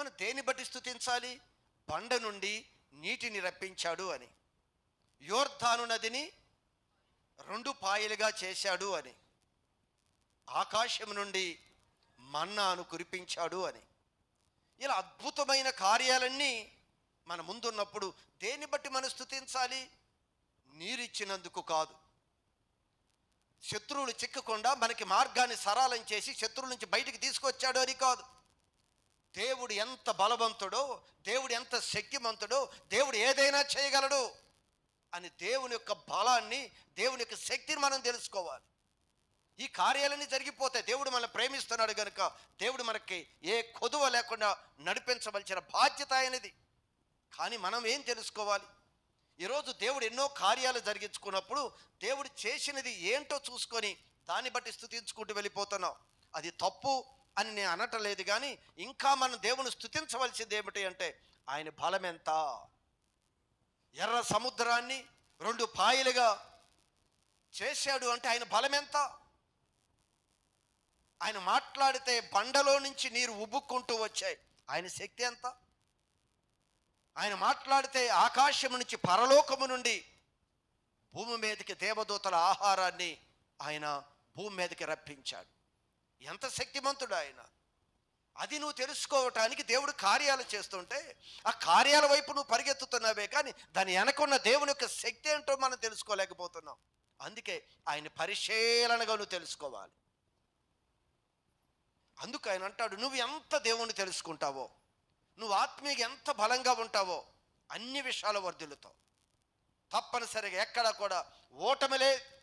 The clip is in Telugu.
మనం దేన్ని బట్టి స్థుతించాలి? బండ నుండి నీటిని రప్పించాడు అని. యోర్ధాను నదిని రెండు పాయలుగా చేశాడు అని. ఆకాశం నుండి మన్నాను కురిపించాడు అని. ఇలా అద్భుతమైన కార్యాలన్నీ మన ముందున్నప్పుడు దేన్ని బట్టి మనం స్థుతించాలి? నీరిచ్చినందుకు కాదు. శత్రువులు చిక్కకుండా మనకి మార్గాన్ని సరళం చేసి శత్రువుల నుంచి బయటికి తీసుకొచ్చాడు అని కాదు. దేవుడు ఎంత బలవంతుడో దేవుడు ఎంత శక్తిమంతుడో దేవుడు ఏదైనా చేయగలడు అని దేవుని యొక్క బలాన్ని దేవుని యొక్క శక్తిని మనం తెలుసుకోవాలి. ఈ కార్యాలన్నీ జరిగిపోతాయి. దేవుడు మనల్ని ప్రేమిస్తున్నాడు కనుక దేవుడు మనకి ఏ కొదువ లేకుండా నడిపించవలసిన బాధ్యత ఆయనది. కానీ మనం ఏం తెలుసుకోవాలి? ఈరోజు దేవుడు ఎన్నో కార్యాలు జరిగించుకున్నప్పుడు దేవుడు చేసినది ఏంటో చూసుకొని దాన్ని బట్టి స్థుతించుకుంటూ వెళ్ళిపోతున్నాం. అది తప్పు అని నేను అనటలేదు కానీ ఇంకా మనం దేవుని స్థుతించవలసింది ఏమిటి అంటే ఆయన బలం ఎంత ఎర్ర సముద్రాన్ని రెండు పాయలుగా చేశాడు అంటే ఆయన బలం ఎంత ఆయన మాట్లాడితే బండలో నుంచి నీరు ఉబ్బుక్కుంటూ వచ్చాయి. ఆయన శక్తి ఎంత? ఆయన మాట్లాడితే ఆకాశము నుంచి పరలోకము నుండి భూమి మీదకి దేవదూతల ఆహారాన్ని ఆయన భూమి మీదకి రప్పించాడు. ఎంత శక్తిమంతుడు ఆయన. అది నువ్వు తెలుసుకోవటానికి దేవుడు కార్యాలు చేస్తుంటే ఆ కార్యాల వైపు నువ్వు పరిగెత్తుతున్నావే కానీ దాని వెనకున్న దేవుని యొక్క శక్తి ఏంటో మనం తెలుసుకోలేకపోతున్నాం. అందుకే ఆయన పరిశీలనగా నువ్వు తెలుసుకోవాలి. అందుకు ఆయన అంటాడు నువ్వు ఎంత దేవుణ్ణి తెలుసుకుంటావో నువ్వు ఆత్మీయ ఎంత బలంగా ఉంటావో అన్ని విషయాల వర్ధిల్లుతావు. తప్పనిసరిగా ఎక్కడ కూడా ఓటమిలే